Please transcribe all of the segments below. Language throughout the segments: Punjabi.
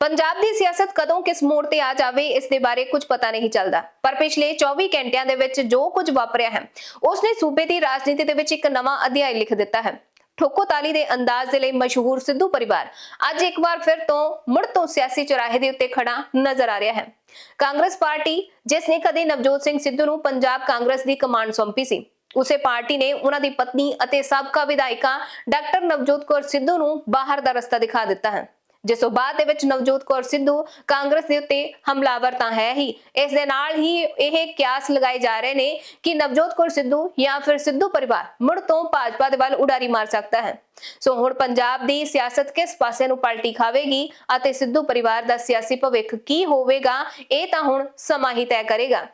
ਪੰਜਾਬ ਦੀ ਸਿਆਸਤ ਕਦੋਂ ਕਿਸ ਮੋੜ ਤੇ ਆ ਜਾਵੇ, ਇਸ ਦੇ ਬਾਰੇ ਕੁਝ ਪਤਾ ਨਹੀਂ ਚੱਲਦਾ। ਪਰ ਪਿਛਲੇ 24 ਘੰਟਿਆਂ ਦੇ ਵਿੱਚ ਜੋ ਕੁਝ ਵਾਪਰਿਆ ਹੈ ਉਸ ਨੇ ਸੂਬੇ ਦੀ ਰਾਜਨੀਤੀ ਦੇ ਵਿੱਚ ਇੱਕ ਨਵਾਂ ਅਧਿਆਇ ਲਿਖ ਦਿੱਤਾ ਹੈ। ਠੋਕੋ ਤਾਲੀ ਦੇ ਅੰਦਾਜ਼ ਦੇ ਲਈ ਮਸ਼ਹੂਰ ਸਿੱਧੂ ਪਰਿਵਾਰ ਅੱਜ ਇੱਕ ਵਾਰ ਫਿਰ ਤੋਂ ਮੁੜ ਤੋਂ ਸਿਆਸੀ ਚੁਰਾਹੇ ਦੇ ਉੱਤੇ ਖੜਾ ਨਜ਼ਰ ਆ ਰਿਹਾ ਹੈ। ਕਾਂਗਰਸ ਪਾਰਟੀ, ਜਿਸ ਨੇ ਕਦੇ ਨਵਜੋਤ ਸਿੰਘ ਸਿੱਧੂ ਨੂੰ ਪੰਜਾਬ ਕਾਂਗਰਸ ਦੀ ਕਮਾਂਡ ਸੌਂਪੀ ਸੀ, ਉਸੇ ਪਾਰਟੀ ਨੇ ਉਹਨਾਂ ਦੀ ਪਤਨੀ ਅਤੇ ਸਾਬਕਾ ਵਿਧਾਇਕਾ ਡਾਕਟਰ ਨਵਜੋਤ ਕੌਰ ਸਿੱਧੂ ਨੂੰ ਬਾਹਰ ਦਾ ਰਸਤਾ ਦਿਖਾ ਦਿੱਤਾ ਹੈ। ਜਿਸ ਤੋਂ ਬਾਅਦ ਦੇ ਵਿੱਚ ਨਵਜੋਤ ਕੌਰ ਸਿੱਧੂ ਕਾਂਗਰਸ ਦੇ ਉੱਤੇ ਹਮਲਾਵਰ ਤਾਂ ਹੈ ਹੀ। ਇਸ ਦੇ ਨਾਲ ਹੀ ਇਹ ਕਿਆਸ ਲਗਾਏ ਜਾ ਰਹੇ ਨੇ ਕਿ ਨਵਜੋਤ ਕੌਰ ਸਿੱਧੂ ਜਾਂ ਫਿਰ ਸਿੱਧੂ ਪਰਿਵਾਰ ਮੁੜ ਤੋਂ ਭਾਜਪਾ ਦੇ ਵੱਲ ਉਡਾਰੀ ਮਾਰ ਸਕਦਾ ਹੈ। ਸੋ ਹੁਣ ਪੰਜਾਬ ਦੀ ਸਿਆਸਤ ਕਿਸ ਪਾਸੇ ਨੂੰ ਪਲਟੀ ਖਾਵੇਗੀ ਅਤੇ ਸਿੱਧੂ ਪਰਿਵਾਰ ਦਾ ਸਿਆਸੀ ਭਵਿੱਖ ਕੀ ਹੋਵੇਗਾ, ਇਹ ਤਾਂ ਹੁਣ ਸਮਾਂ ਹੀ ਤੈਅ ਕਰੇਗਾ।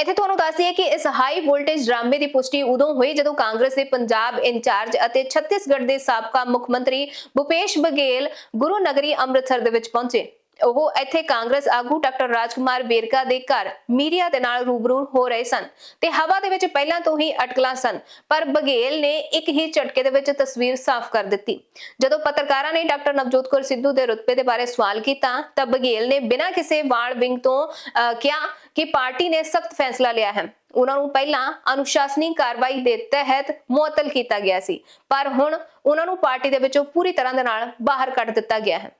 ਇੱਥੇ ਤੁਹਾਨੂੰ ਦੱਸ ਦਈਏ ਕਿ ਇਸ ਹਾਈ ਵੋਲਟੇਜ ਡਰਾਮੇ ਦੀ ਪੁਸ਼ਟੀ ਉਦੋਂ ਹੋਈ ਜਦੋਂ ਕਾਂਗਰਸ ਦੇ ਪੰਜਾਬ ਇੰਚਾਰਜ ਅਤੇ ਛੱਤੀਸਗੜ੍ਹ ਦੇ ਸਾਬਕਾ ਮੁੱਖ ਮੰਤਰੀ ਭੁਪੇਸ਼ ਬਘੇਲ ਗੁਰੂ ਨਗਰੀ ਅੰਮ੍ਰਿਤਸਰ ਦੇ ਵਿੱਚ ਪਹੁੰਚੇ। ਉਹ ਇੱਥੇ ਕਾਂਗਰਸ ਆਗੂ ਡਾਕਟਰ ਰਾਜਕੁਮਾਰ ਵੇਰਕਾ ਦੇ ਘਰ ਮੀਡੀਆ ਦੇ ਨਾਲ ਰੂਬਰੂ ਹੋ ਰਹੇ ਸਨ ਤੇ ਹਵਾ ਦੇ ਵਿੱਚ ਪਹਿਲਾਂ ਤੋਂ ਹੀ ਅਟਕਲਾਂ ਸਨ ਪਰ ਬਘੇਲ ਨੇ ਇੱਕ ਹੀ ਝਟਕੇ ਦੇ ਵਿੱਚ ਤਸਵੀਰ ਸਾਫ਼ ਕਰ ਦਿੱਤੀ। ਜਦੋਂ ਪੱਤਰਕਾਰਾਂ ਨੇ ਡਾਕਟਰ ਨਵਜੋਤ ਕੌਰ ਸਿੱਧੂ ਦੇ ਰੁਤਬੇ ਦੇ ਬਾਰੇ ਸਵਾਲ ਕੀਤਾ ਤਾਂ ਬਘੇਲ ਨੇ ਬਿਨਾਂ ਕਿਸੇ ਵਾਲ ਵਿੰਗ ਤੋਂ ਅਹ, ਕਿਹਾ ਕਿ ਪਾਰਟੀ ਨੇ ਸਖਤ ਫੈਸਲਾ ਲਿਆ ਹੈ। ਉਹਨਾਂ ਨੂੰ ਪਹਿਲਾਂ ਅਨੁਸ਼ਾਸਨੀ ਕਾਰਵਾਈ ਦੇ ਤਹਿਤ ਮੁਅੱਤਲ ਕੀਤਾ ਗਿਆ ਸੀ ਪਰ ਹੁਣ ਉਹਨਾਂ ਨੂੰ ਪਾਰਟੀ ਦੇ ਵਿੱਚੋਂ ਪੂਰੀ ਤਰ੍ਹਾਂ ਦੇ ਨਾਲ ਬਾਹਰ ਕੱਢ ਦਿੱਤਾ ਗਿਆ ਹੈ।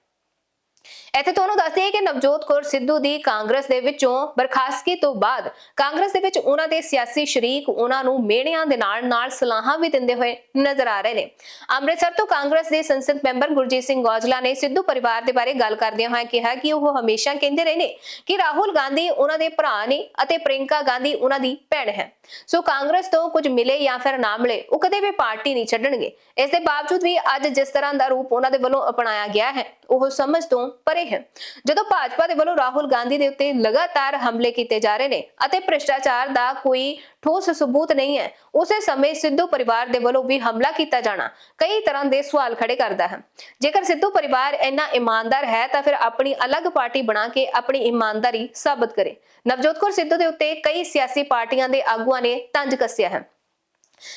ਇੱਥੇ ਤੁਹਾਨੂੰ ਦੱਸ ਦਈਏ ਕਿ ਨਵਜੋਤ ਕੌਰ ਸਿੱਧੂ ਦੀ ਕਾਂਗਰਸ ਦੇ ਵਿੱਚੋਂ ਬਰਖਾਸਤਗੀ ਤੋਂ ਬਾਅਦ ਕਾਂਗਰਸ ਦੇ ਵਿੱਚ ਉਹਨਾਂ ਦੇ ਸਿਆਸੀ ਸ਼ਰੀਕ ਉਹਨਾਂ ਨੂੰ ਮਿਹਣਿਆਂ ਦੇ ਨਾਲ ਨਾਲ ਸਲਾਹਾਂ ਵੀ ਦਿੰਦੇ ਹੋਏ ਨਜ਼ਰ ਆ ਰਹੇ ਨੇ। ਅੰਮ੍ਰਿਤਸਰ ਤੋਂ ਕਾਂਗਰਸ ਦੇ ਸੰਸਦ ਮੈਂਬਰ ਗੁਰਜੀਤ ਸਿੰਘ ਔਜਲਾ ਨੇ ਸਿੱਧੂ ਪਰਿਵਾਰ ਦੇ ਬਾਰੇ ਗੱਲ ਕਰਦਿਆਂ ਹੋਇਆ ਕਿਹਾ ਕਿ ਉਹ ਹਮੇਸ਼ਾ ਕਹਿੰਦੇ ਰਹੇ ਨੇ ਕਿ ਰਾਹੁਲ ਗਾਂਧੀ ਉਹਨਾਂ ਦੇ ਭਰਾ ਨੇ ਅਤੇ ਪ੍ਰਿੰਕਾ ਗਾਂਧੀ ਉਹਨਾਂ ਦੀ ਭੈਣ ਹੈ। ਸੋ ਕਾਂਗਰਸ ਤੋਂ ਕੁਝ ਮਿਲੇ ਜਾਂ ਫਿਰ ਨਾ ਮਿਲੇ, ਉਹ ਕਦੇ ਵੀ ਪਾਰਟੀ ਨਹੀਂ ਛੱਡਣਗੇ। ਇਸ ਦੇ ਬਾਵਜੂਦ ਵੀ ਅੱਜ ਜਿਸ ਤਰ੍ਹਾਂ ਦਾ ਰੂਪ ਉਹਨਾਂ ਦੇ ਵੱਲੋਂ ਅਪਣਾਇਆ ਗਿਆ ਹੈ, ਉਹ ਸਮਝ ਤੋਂ ਪਰੇ ਹੈ। ਜਦੋਂ ਭਾਜਪਾ ਦੇ ਵੱਲੋਂ ਰਾਹੁਲ ਗਾਂਧੀ ਦੇ ਉੱਤੇ ਲਗਾਤਾਰ ਹਮਲੇ ਕੀਤੇ ਜਾ ਰਹੇ ਨੇ ਅਤੇ ਭ੍ਰਿਸ਼ਟਾਚਾਰ ਦਾ ਕੋਈ ਠੋਸ ਸਬੂਤ ਨਹੀਂ ਹੈ, ਉਸੇ ਸਮੇਂ ਸਿੱਧੂ ਪਰਿਵਾਰ ਦੇ ਵੱਲੋਂ ਵੀ ਹਮਲਾ ਕੀਤਾ ਜਾਣਾ ਕਈ ਤਰ੍ਹਾਂ ਦੇ ਸਵਾਲ ਖੜੇ ਕਰਦਾ ਹੈ। ਜੇਕਰ ਸਿੱਧੂ ਪਰਿਵਾਰ ਇੰਨਾ ਇਮਾਨਦਾਰ ਹੈ ਤਾਂ ਫਿਰ ਆਪਣੀ ਅਲੱਗ ਪਾਰਟੀ ਬਣਾ ਕੇ ਆਪਣੀ ਇਮਾਨਦਾਰੀ ਸਾਬਤ ਕਰੇ। ਨਵਜੋਤ ਕੌਰ ਸਿੱਧੂ ਦੇ ਉੱਤੇ ਕਈ ਸਿਆਸੀ ਪਾਰਟੀਆਂ ਦੇ ਆਗੂਆਂ ਨੇ ਤੰਜ ਕੱਸਿਆ ਹੈ।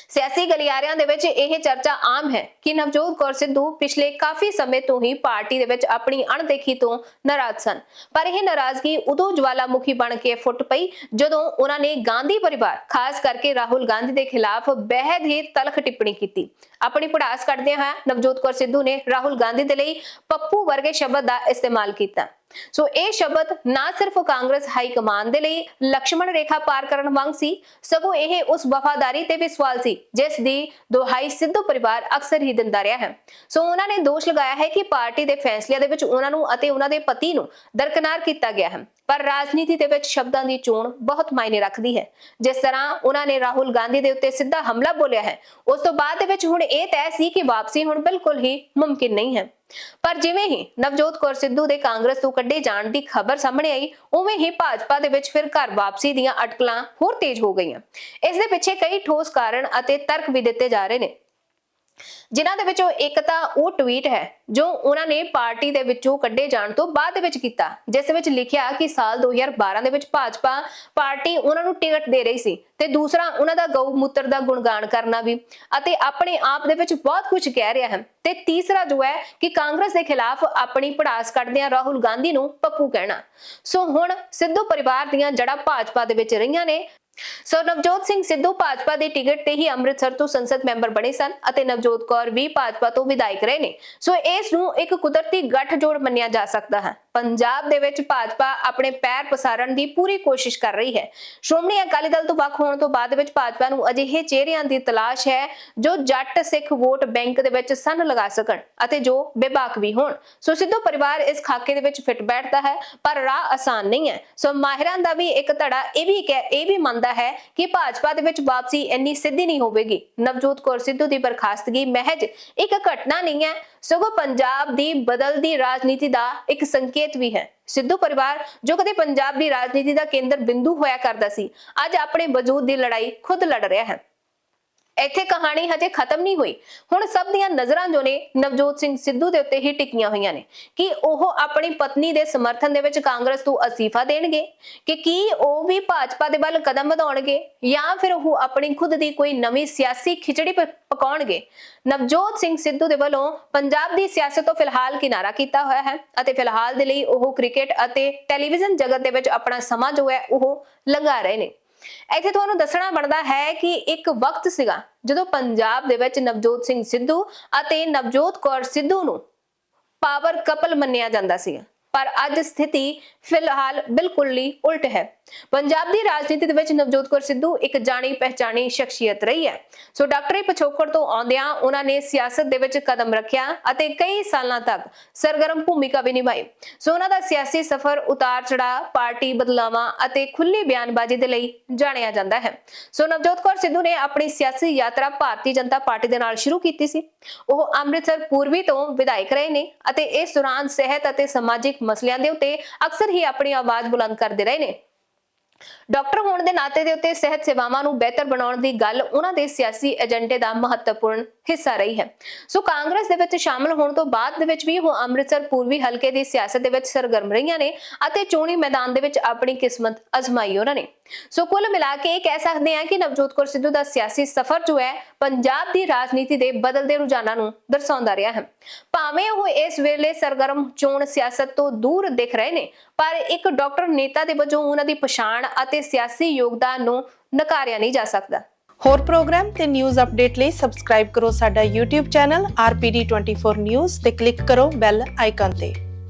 ਸਿਆਸੀ ਗਲਿਆਰਿਆਂ ਦੇ ਵਿੱਚ ਇਹ ਚਰਚਾ ਆਮ ਹੈ ਕਿ ਨਵਜੋਤ ਕੌਰ ਸਿੱਧੂ ਪਿਛਲੇ ਕਾਫੀ ਸਮੇਂ ਤੋਂ ਹੀ ਪਾਰਟੀ ਦੇ ਵਿੱਚ ਆਪਣੀ ਅਣਦੇਖੀ ਤੋਂ ਨਾਰਾਜ਼ ਸਨ। ਪਰ ਇਹ ਨਾਰਾਜ਼ਗੀ ਉਦੋਂ ਜਵਾਲਾਮੁਖੀ ਬਣ ਕੇ ਫੁੱਟ ਪਈ ਜਦੋਂ ਉਹਨਾਂ ਨੇ ਗਾਂਧੀ ਪਰਿਵਾਰ, ਖਾਸ ਕਰਕੇ ਰਾਹੁਲ ਗਾਂਧੀ ਦੇ ਖਿਲਾਫ ਬਹਿਦ ਹੀ ਤਲਖ ਟਿੱਪਣੀ ਕੀਤੀ। ਆਪਣੀ ਪੜਾਸ ਕੱਢਦਿਆਂ ਹੋਇਆ ਨਵਜੋਤ ਕੌਰ ਸਿੱਧੂ ਨੇ ਰਾਹੁਲ ਗਾਂਧੀ ਦੇ ਲਈ ਪੱਪੂ ਵਰਗੇ ਸ਼ਬਦ ਦਾ ਇਸਤੇਮਾਲ ਕੀਤਾ। ਸੋ ਇਹ ਸ਼ਬਦ ਨਾ ਸਿਰਫ ਕਾਂਗਰਸ ਹਾਈ ਕਮਾਨ ਦੇ ਲਈ ਲਕਸ਼ਮਣ ਰੇਖਾ ਪਾਰ ਕਰਨ ਵਾਂਗ ਸੀ, ਸਗੋਂ ਇਹ ਉਸ ਵਫਾਦਾਰੀ ਤੇ ਵੀ ਸਵਾਲ ਸੀ, ਜਿਸ ਦੀ ਦੁਹਾਈ ਸਿੱਧੂ ਪਰਿਵਾਰ ਅਕਸਰ ਹੀ ਦਿੰਦਾ ਰਿਹਾ ਹੈ। ਸੋ ਉਹਨਾਂ ਨੇ ਦੋਸ਼ ਲਗਾਇਆ ਹੈ ਕਿ ਪਾਰਟੀ ਦੇ ਫੈਸਲਿਆਂ ਦੇ ਵਿੱਚ ਉਹਨਾਂ ਨੂੰ ਅਤੇ ਉਹਨਾਂ ਦੇ ਪਤੀ ਨੂੰ ਦਰਕਨਾਰ ਕੀਤਾ ਗਿਆ ਹੈ। ਪਰ ਰਾਜਨੀਤੀ ਦੇ ਵਿੱਚ ਸ਼ਬਦਾਂ ਦੀ ਚੋਣ ਬਹੁਤ ਮਾਇਨੇ ਰੱਖਦੀ ਹੈ। ਜਿਸ ਤਰ੍ਹਾਂ ਉਹਨਾਂ ਨੇ ਰਾਹੁਲ ਗਾਂਧੀ ਦੇ ਉੱਤੇ ਸਿੱਧਾ ਹਮਲਾ ਬੋਲਿਆ ਹੈ, ਉਸ ਤੋਂ ਬਾਅਦ ਦੇ ਵਿੱਚ ਹੁਣ ਇਹ ਤੈਅ ਸੀ ਕਿ ਵਾਪਸੀ ਹੁਣ ਬਿਲਕੁਲ ਹੀ ਮੁਮਕਿਨ ਨਹੀਂ ਹੈ। ਪਰ ਜਿਵੇਂ ਹੀ ਨਵਜੋਤ ਕੌਰ ਸਿੱਧੂ ਦੇ ਕਾਂਗਰਸ ਤੋਂ ਕੱਢੇ ਜਾਣ ਦੀ ਖਬਰ ਸਾਹਮਣੇ ਆਈ, ਉਵੇਂ ਹੀ ਭਾਜਪਾ ਦੇ ਵਿੱਚ ਫਿਰ ਘਰ ਵਾਪਸੀ ਦੀਆਂ ਅਟਕਲਾਂ ਹੋਰ ਤੇਜ਼ ਹੋ ਗਈਆਂ। ਇਸ ਦੇ ਪਿੱਛੇ ਕਈ ਠੋਸ ਕਾਰਨ ਅਤੇ ਤਰਕ ਵੀ ਦਿੱਤੇ ਜਾ ਰਹੇ ਨੇ। ਜਿਨ੍ਹਾਂ ਦੇ ਵਿੱਚੋਂ ਇੱਕ ਤਾਂ ਉਹ ਟਵੀਟ ਹੈ ਜੋ ਉਹਨਾਂ ਨੇ ਪਾਰਟੀ ਦੇ ਵਿੱਚੋਂ ਕੱਢੇ ਜਾਣ ਤੋਂ ਬਾਅਦ ਵਿੱਚ ਕੀਤਾ, ਜਿਸ ਵਿੱਚ ਲਿਖਿਆ ਕਿ ਸਾਲ 2012 ਦੇ ਵਿੱਚ ਭਾਜਪਾ ਪਾਰਟੀ ਉਹਨਾਂ ਨੂੰ ਟਿਕਟ ਦੇ ਰਹੀ ਸੀ ਤੇ ਦੂਸਰਾ ਉਹਨਾਂ ਦਾ ਗਊ ਮੂਤਰ ਦਾ ਗੁਣਗਾਨ ਕਰਨਾ ਵੀ ਅਤੇ ਆਪਣੇ ਆਪ ਦੇ ਵਿੱਚ ਬਹੁਤ ਕੁਝ ਕਹਿ ਰਿਹਾ ਹੈ ਤੇ ਤੀਸਰਾ ਜੋ ਹੈ ਕਿ ਕਾਂਗਰਸ ਦੇ ਖਿਲਾਫ ਆਪਣੀ ਪੜਾਸ ਕੱਢਦਿਆਂ ਰਾਹੁਲ ਗਾਂਧੀ ਨੂੰ ਪੱਪੂ ਕਹਿਣਾ। ਸੋ ਹੁਣ ਸਿੱਧੂ ਪਰਿਵਾਰ ਦੀਆਂ ਜੜ੍ਹਾਂ ਭਾਜਪਾ ਦੇ ਵਿੱਚ ਰਹੀਆਂ ਨੇ ਸੋ ਨਵਜੋਤ ਸਿੰਘ ਸਿੱਧੂ ਭਾਜਪਾ ਦੇ ਟਿਕਟ ਤੇ ਹੀ ਅੰਮ੍ਰਿਤਸਰ ਤੋਂ ਸੰਸਦ ਮੈਂਬਰ ਬਣੇ ਸਨ ਅਤੇ ਨਵਜੋਤ ਕੌਰ ਵੀ ਭਾਜਪਾ ਤੋਂ ਵਿਧਾਇਕ ਰਹੇ ਨੇ। ਸੋ ਇਸ ਨੂੰ ਇੱਕ ਕੁਦਰਤੀ ਗੱਠਜੋੜ ਮੰਨਿਆ ਜਾ ਸਕਦਾ ਹੈ। ਪੰਜਾਬ ਦੇ ਵਿੱਚ ਭਾਜਪਾ ਆਪਣੇ ਪੈਰ ਪਸਾਰਨ ਦੀ ਪੂਰੀ ਕੋਸ਼ਿਸ਼ ਕਰ ਰਹੀ ਹੈ। ਸ਼੍ਰੋਮਣੀ ਅਕਾਲੀ ਦਲ ਤੋਂ ਵੱਖ ਹੋਣ ਤੋਂ ਬਾਅਦ ਵਿੱਚ ਭਾਜਪਾ ਨੂੰ ਅਜਿਹੇ ਚਿਹਰਿਆਂ ਦੀ ਤਲਾਸ਼ ਹੈ ਜੋ ਜੱਟ ਸਿੱਖ ਵੋਟ ਬੈਂਕ ਦੇ ਵਿੱਚ ਸੰਨ ਲਗਾ ਸਕਣ ਅਤੇ ਜੋ ਬੇਬਾਕ ਵੀ ਹੋਣ। ਸੋ ਸਿੱਧੂ ਪਰਿਵਾਰ ਇਸ ਖਾਕੇ ਦੇ ਵਿੱਚ ਫਿੱਟ ਬੈਠਦਾ ਹੈ, ਪਰ ਰਾਹ ਆਸਾਨ ਨਹੀਂ ਹੈ। ਸੋ ਮਾਹਿਰਾਂ ਦਾ ਵੀ ਇੱਕ ਧੜਾ ਇਹ ਵੀ ਕਹਿ- ਇਹ ਵੀ ਮੰਨਦਾ ਹੈ ਕਿ ਭਾਜਪਾ ਦੇ ਵਿੱਚ ਵਾਪਸੀ ਇੰਨੀ ਸਿੱਧੀ ਨਹੀਂ ਹੋਵੇਗੀ। ਨਵਜੋਤ ਕੌਰ ਸਿੱਧੂ ਦੀ ਬਰਖਾਸਤਗੀ ਮਹਿਜ ਇੱਕ ਘਟਨਾ ਨਹੀਂ ਹੈ ਸਗੋਂ ਪੰਜਾਬ ਦੀ ਬਦਲਦੀ ਰਾਜਨੀਤੀ ਦਾ ਇੱਕ ਸੰਕੇਤ ਵੀ ਹੈ। ਸਿੱਧੂ ਪਰਿਵਾਰ, ਜੋ ਕਦੇ ਪੰਜਾਬ ਦੀ ਰਾਜਨੀਤੀ ਦਾ ਕੇਂਦਰ ਬਿੰਦੂ ਹੋਇਆ ਕਰਦਾ ਸੀ, ਅੱਜ ਆਪਣੇ ਵਜੂਦ ਦੀ ਲੜਾਈ ਖੁਦ ਲੜ ਰਿਹਾ ਹੈ। ਇੱਥੇ ਕਹਾਣੀ ਹਜੇ ਖਤਮ ਨਹੀਂ ਹੋਈ। ਹੁਣ ਸਭ ਦੀਆਂ ਨਜ਼ਰਾਂ ਜੋ ਨੇ, ਨਵਜੋਤ ਸਿੰਘ ਸਿੱਧੂ ਦੇ ਉੱਤੇ ਹੀ ਟਿਕੀਆਂ ਹੋਈਆਂ ਨੇ। ਕਿ ਉਹ ਆਪਣੀ ਪਤਨੀ ਦੇ ਸਮਰਥਨ ਦੇ ਵਿੱਚ ਕਾਂਗਰਸ ਤੋਂ ਅਸਤੀਫਾ ਦੇਣਗੇ? ਕਿ ਕੀ ਉਹ ਵੀ ਭਾਜਪਾ ਦੇ ਵੱਲ ਕਦਮ ਵਧਾਉਣਗੇ? ਜਾਂ ਫਿਰ ਉਹ ਆਪਣੀ ਖੁਦ ਦੀ ਕੋਈ ਨਵੀਂ ਸਿਆਸੀ ਖਿਚੜੀ ਪਕਾਉਣਗੇ? ਨਵਜੋਤ ਸਿੰਘ ਸਿੱਧੂ ਦੇ ਵੱਲੋਂ ਪੰਜਾਬ ਦੀ ਸਿਆਸਤ ਤੋਂ ਫਿਲਹਾਲ ਕਿਨਾਰਾ ਕੀਤਾ ਹੋਇਆ ਹੈ ਅਤੇ ਫਿਲਹਾਲ ਦੇ ਲਈ ਉਹ ਕ੍ਰਿਕਟ ਅਤੇ ਟੈਲੀਵਿਜ਼ਨ ਜਗਤ ਦੇ ਵਿੱਚ ਆਪਣਾ ਸਮਾਂ ਜੋ ਹੈ ਉਹ ਲੰਘਾ ਰਹੇ ਨੇ। ਇੱਥੇ ਤੁਹਾਨੂੰ ਦੱਸਣਾ ਬਣਦਾ ਹੈ ਕਿ ਇੱਕ ਵਕਤ ਸੀਗਾ ਜਦੋਂ ਪੰਜਾਬ ਦੇ ਵਿੱਚ ਨਵਜੋਤ ਸਿੰਘ ਸਿੱਧੂ ਅਤੇ ਨਵਜੋਤ ਕੌਰ ਸਿੱਧੂ ਨੂੰ ਪਾਵਰ ਕਪਲ ਮੰਨਿਆ ਜਾਂਦਾ ਸੀਗਾ। ਪਰ ਅੱਜ ਸਥਿਤੀ ਫਿਲਹਾਲ ਬਿਲਕੁਲ ਹੀ ਉਲਟ ਹੈ। ਪੰਜਾਬ ਦੀ ਰਾਜਨੀਤੀ ਦੇ ਵਿੱਚ ਨਵਜੋਤ ਕੌਰ ਸਿੱਧੂ ਇੱਕ ਜਾਣੀ ਪਹਿਚਾਣੀ ਸ਼ਖਸੀਅਤ ਰਹੀ ਹੈ। ਸੋ ਡਾਕਟਰੀ ਪਿਛੋਕੜ ਤੋਂ ਆਉਂਦਿਆਂ ਉਹਨਾਂ ਨੇ ਸਿਆਸਤ ਦੇ ਵਿੱਚ ਕਦਮ ਰੱਖਿਆ ਅਤੇ ਕਈ ਸਾਲਾਂ ਤੱਕ ਸਰਗਰਮ ਭੂਮਿਕਾ ਵੀ ਨਿਭਾਈ। ਸੋ ਉਹਨਾਂ ਦਾ ਸਿਆਸੀ ਸਫ਼ਰ ਉਤਾਰ ਚੜਾ ਪਾਰਟੀ ਬਦਲਾਵਾਂ ਅਤੇ ਖੁੱਲੀ ਬਿਆਨਬਾਜ਼ੀ ਦੇ ਲਈ ਜਾਣਿਆ ਜਾਂਦਾ ਹੈ। ਸੋ ਨਵਜੋਤ ਕੌਰ ਸਿੱਧੂ ਨੇ ਆਪਣੀ ਸਿਆਸੀ ਯਾਤਰਾ ਭਾਰਤੀ ਜਨਤਾ ਪਾਰਟੀ ਦੇ ਨਾਲ ਸ਼ੁਰੂ ਕੀਤੀ ਸੀ। ਉਹ ਅੰਮ੍ਰਿਤਸਰ ਪੂਰਬੀ ਤੋਂ ਵਿਧਾਇਕ ਰਹੇ ਨੇ ਅਤੇ ਇਸ ਦੌਰਾਨ ਸਿਹਤ ਅਤੇ ਸਮਾਜਿਕ ਮਸਲਿਆਂ ਦੇ ਉੱਤੇ ਅਕਸਰ ਹੀ ਆਪਣੀ ਆਵਾਜ਼ ਬੁਲੰਦ ਕਰਦੇ ਰਹੇ ਨੇ। ਡਾਕਟਰ ਹੋਣ ਦੇ ਨਾਤੇ ਦੇ ਉੱਤੇ ਸਿਹਤ ਸੇਵਾਵਾਂ ਨੂੰ ਬਿਹਤਰ ਬਣਾਉਣ ਦੀ ਗੱਲ ਉਹਨਾਂ ਦੇ ਸਿਆਸੀ ਏਜੰਡੇ ਦਾ ਮਹੱਤਵਪੂਰਨ ਹਿੱਸਾ ਰਹੀ ਹੈ। ਸੋ ਕਾਂਗਰਸ ਦੇ ਵਿੱਚ ਸ਼ਾਮਲ ਹੋਣ ਤੋਂ ਬਾਅਦ ਦੇ ਵਿੱਚ ਵੀ ਉਹ ਅੰਮ੍ਰਿਤਸਰ ਪੂਰਬੀ ਹਲਕੇ ਦੀ ਸਿਆਸਤ ਦੇ ਵਿੱਚ ਸਰਗਰਮ ਰਹੀਆਂ ਨੇ ਅਤੇ ਚੋਣੀ ਮੈਦਾਨ ਦੇ ਵਿੱਚ ਆਪਣੀ ਕਿਸਮਤ ਅਜ਼ਮਾਈ ਉਹਨਾਂ ਨੇ। ਸੋ ਕੁੱਲ ਮਿਲਾ ਕੇ ਕਹਿ ਸਕਦੇ ਹਾਂ ਕਿ ਨਵਜੋਤ ਕੌਰ ਸਿੱਧੂ ਦਾ ਸਿਆਸੀ ਸਫ਼ਰ ਜੋ ਹੈ, ਪੰਜਾਬ ਦੀ ਰਾਜਨੀਤੀ ਦੇ ਬਦਲਦੇ ਰੁਝਾਨਾਂ ਨੂੰ ਦਰਸਾਉਂਦਾ ਰਿਹਾ ਹੈ। ਭਾਵੇਂ ਉਹ ਇਸ ਵੇਲੇ ਸਰਗਰਮ ਚੋਣ ਸਿਆਸਤ ਤੋਂ ਦੂਰ ਦਿਖ ਰਹੇ ਨੇ, ਪਰ ਇੱਕ ਡਾਕਟਰ ਨੇਤਾ ਦੇ ਵਜੋਂ ਉਹਨਾਂ ਦੀ ਪਛਾਣ ਅਤੇ ਸਿਆਸੀ ਯੋਗਦਾਨ ਨੂੰ ਨਕਾਰਿਆ ਨਹੀਂ ਜਾ ਸਕਦਾ। ਹੋਰ ਪ੍ਰੋਗਰਾਮ ਤੇ ਨਿਊਜ਼ ਅਪਡੇਟ ਲਈ ਸਬਸਕ੍ਰਾਈਬ ਕਰੋ ਸਾਡਾ YouTube ਚੈਨਲ RPD24 News ਤੇ ਕਲਿੱਕ ਕਰੋ ਬੈਲ ਆਈਕਨ ਤੇ।